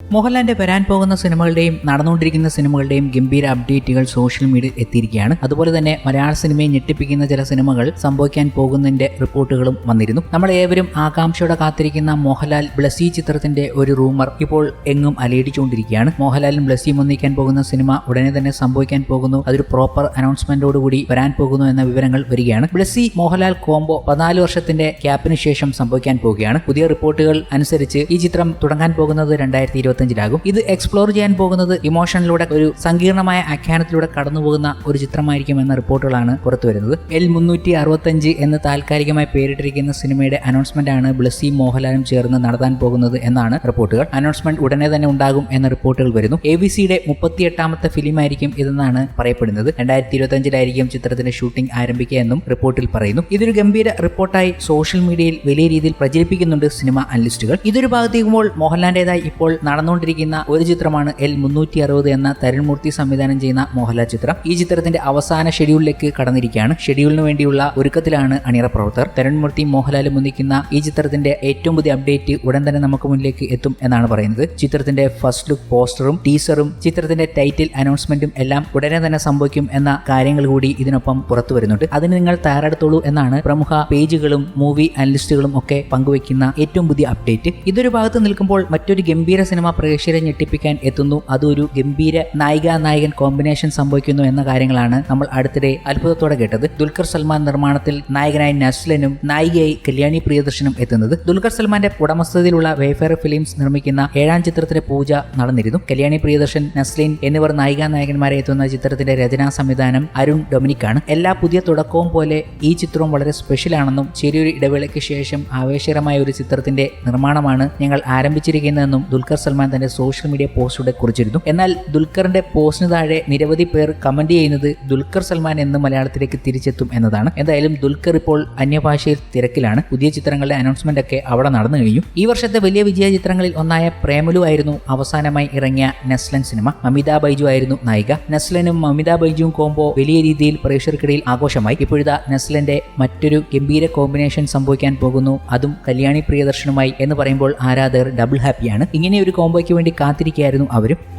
മോഹൻലാലിന്റെ വരാൻ പോകുന്ന സിനിമകളുടെയും നടന്നുകൊണ്ടിരിക്കുന്ന സിനിമകളുടെയും ഗംഭീര അപ്ഡേറ്റുകൾ സോഷ്യൽ മീഡിയയിൽ എത്തിയിരിക്കുകയാണ്. അതുപോലെ തന്നെ മലയാള സിനിമയെ ഞെട്ടിപ്പിക്കുന്ന ചില സിനിമകൾ സംഭവിക്കാൻ പോകുന്നതിന്റെ റിപ്പോർട്ടുകളും വന്നിരുന്നു. നമ്മൾ ഏവരും ആകാംക്ഷയോടെ കാത്തിരിക്കുന്ന മോഹൻലാൽ ബ്ലസി ചിത്രത്തിന്റെ ഒരു റൂമർ ഇപ്പോൾ എങ്ങും അലയടിച്ചുകൊണ്ടിരിക്കുകയാണ്. മോഹൻലാലും ബ്ലസിയും ഒന്നിക്കാൻ പോകുന്ന സിനിമ ഉടനെ തന്നെ സംഭവിക്കാൻ പോകുന്നു. അതൊരു പ്രോപ്പർ അനൗൺസ്മെന്റോടുകൂടി വരാൻ പോകുന്നു എന്ന വിവരങ്ങൾ വരികയാണ്. ബ്ലസി മോഹൻലാൽ കോംബോ പതിനാല് വർഷത്തിന്റെ ക്യാപ്പിന് ശേഷം സംഭവിക്കാൻ പോവുകയാണ് പുതിയ റിപ്പോർട്ടുകൾ അനുസരിച്ച് ഈ ചിത്രം തുടങ്ങാൻ പോകുന്നത് രണ്ടായിരത്തി ഇരുപത്തിയഞ്ചിലാകും. ഇത് എക്സ്പ്ലോർ ചെയ്യാൻ പോകുന്നത് ഇമോഷനിലൂടെ ഒരു സങ്കീർണമായ ആഖ്യാനത്തിലൂടെ കടന്നുപോകുന്ന ഒരു ചിത്രമായിരിക്കും എന്ന റിപ്പോർട്ടുകളാണ് പുറത്തുവരുന്നത് എൽ മുന്നൂറ്റി അറുപത്തഞ്ച് എന്ന് താൽക്കാലികമായി പേരിട്ടിരിക്കുന്ന സിനിമയുടെ അനൗൺസ്മെന്റ് ആണ് ബ്ലസ്സി മോഹൻലാലും ചേർന്ന് നടത്താൻ പോകുന്നത് എന്നാണ് റിപ്പോർട്ടുകൾ. അനൗൺസ്മെന്റ് ഉടനെ തന്നെ ഉണ്ടാകും എന്ന റിപ്പോർട്ടുകൾ വരുന്നു. എ വി സിയുടെ മുപ്പത്തിയെട്ടാമത്തെ ഫിലിമായിരിക്കും ഇതെന്നാണ് പറയപ്പെടുന്നത്. രണ്ടായിരത്തി ഇരുപത്തിയഞ്ചിലായിരിക്കും ചിത്രത്തിന്റെ ഷൂട്ടിംഗ് ആരംഭിക്കുക എന്നും റിപ്പോർട്ടിൽ പറയുന്നു. ഇതൊരു ഗംഭീര റിപ്പോർട്ടായി സോഷ്യൽ മീഡിയയിൽ വലിയ രീതിയിൽ പ്രചരിപ്പിക്കുന്നുണ്ട് സിനിമ അനലിസ്റ്റുകൾ. ഇതൊരു ഭാഗത്തേക്കുമ്പോൾ മോഹൻലാലിന്റേതായി ഇപ്പോൾ നടന്നുകൊണ്ടിരിക്കുന്ന ഒരു ചിത്രമാണ് എൽ മുന്നൂറ്റി അറുപത് എന്ന തരുൺമൂർത്തി സംവിധാനം ചെയ്യുന്ന മോഹൻലാൽ ചിത്രം. ഈ ചിത്രത്തിന്റെ അവസാന ഷെഡ്യൂളിലേക്ക് കടന്നിരിക്കുകയാണ്. ഷെഡ്യൂളിന് വേണ്ടിയുള്ള ഒരുക്കത്തിലാണ് അണിയറ പ്രവർത്തകർ. തരുൺമൂർത്തി മോഹൻലാലും ഒന്നിക്കുന്ന ഈ ചിത്രത്തിന്റെ ഏറ്റവും പുതിയ അപ്ഡേറ്റ് ഉടൻ തന്നെ നമുക്ക് മുന്നിലേക്ക് എത്തും എന്നാണ് പറയുന്നത്. ചിത്രത്തിന്റെ ഫസ്റ്റ് ലുക്ക് പോസ്റ്ററും ടീസറും ചിത്രത്തിന്റെ ടൈറ്റിൽ അനൗൺസ്മെന്റും എല്ലാം ഉടനെ തന്നെ സംഭവിക്കും എന്ന കാര്യങ്ങൾ കൂടി ഇതിനൊപ്പം പുറത്തു വരുന്നുണ്ട്. അതിന് നിങ്ങൾ തയ്യാറെടുത്തോളൂ എന്നാണ് പ്രമുഖ പേജുകളും മൂവി അനലിസ്റ്റുകളും ഒക്കെ പങ്കുവയ്ക്കുന്ന ഏറ്റവും പുതിയ അപ്ഡേറ്റ്. ഇതൊരു ഭാഗത്ത് നിൽക്കുമ്പോൾ മറ്റൊരു ഗംഭീര സിനിമ പ്രേക്ഷകരെ ഞെട്ടിപ്പിക്കാൻ എത്തുന്നു. അതൊരു ഗംഭീര നായിക നായകൻ കോമ്പിനേഷൻ സംഭവിക്കുന്നു എന്ന കാര്യങ്ങളാണ് നമ്മൾ അടുത്തിടെ അത്ഭുതത്തോടെ കേട്ടത്. ദുൽഖർ സൽമാൻ നിർമ്മാണത്തിൽ നായകനായി നസ്ലനും നായികയായി കല്യാണി പ്രിയദർശനും എത്തുന്നത്. ദുൽഖർ സൽമാന്റെ ഉടമസ്ഥതയിലുള്ള വേഫെയർ ഫിലിംസ് നിർമ്മിക്കുന്ന ഏഴാം ചിത്രത്തിലെ പൂജ നടന്നിരുന്നു. കല്യാണി പ്രിയദർശൻ നസ്ലിൻ എന്നിവർ നായിക നായകന്മാരെ എത്തുന്ന ചിത്രത്തിന്റെ രചനാ സംവിധാനം അരുൺ ഡൊമിനിക്കാണ്. എല്ലാ പുതിയ തുടക്കവും പോലെ ഈ ചിത്രവും വളരെ സ്പെഷ്യൽ ആണെന്നും ചെറിയൊരു ഇടവേളയ്ക്ക് ശേഷം ആവേശകരമായ ഒരു ചിത്രത്തിന്റെ നിർമ്മാണമാണ് ഞങ്ങൾ ആരംഭിച്ചിരിക്കുന്നതെന്നും ദുൽഖർ സൽമാൻ തന്റെ സോഷ്യൽ മീഡിയ പോസ്റ്റിലൂടെ കുറിച്ചിരുന്നു. എന്നാൽ ദുൽഖറിന്റെ പോസ്റ്റിന് താഴെ നിരവധി പേർ കമന്റ് ചെയ്യുന്നത് ദുൽഖർ സൽമാൻ എന്ന് മലയാളത്തിലേക്ക് തിരിച്ചെത്തും എന്നതാണ്. എന്തായാലും ദുൽഖർ ഇപ്പോൾ അന്യഭാഷയിൽ തിരക്കിലാണ്. പുതിയ ചിത്രങ്ങളുടെ അനൗൺസ്മെന്റ് ഒക്കെ അവിടെ നടന്നു കഴിഞ്ഞു. ഈ വർഷത്തെ വലിയ വിജയ ചിത്രങ്ങളിൽ ഒന്നായ പ്രേമലു ആയിരുന്നു അവസാനമായി ഇറങ്ങിയ നെസ്ലൻ സിനിമ. മമിത ബൈജു ആയിരുന്നു നായിക. നെസ്ലനും മമിത ബൈജുവും കോംബോ വലിയ രീതിയിൽ പ്രേക്ഷകർക്കിടയിൽ ആഘോഷമായി. ഇപ്പോഴിതാ നെസ്ലന്റെ മറ്റൊരു ഗംഭീര കോമ്പിനേഷൻ സംഭവിക്കാൻ പോകുന്നു. അതും കല്യാണി പ്രിയദർശനുമായി എന്ന് പറയുമ്പോൾ ആരാധകർ ഡബിൾ ഹാപ്പിയാണ് ഇങ്ങനെ ഒരു കോംബോയ്ക്ക് വേണ്ടി കാത്തിരിക്കുകയായിരുന്നു അവരും.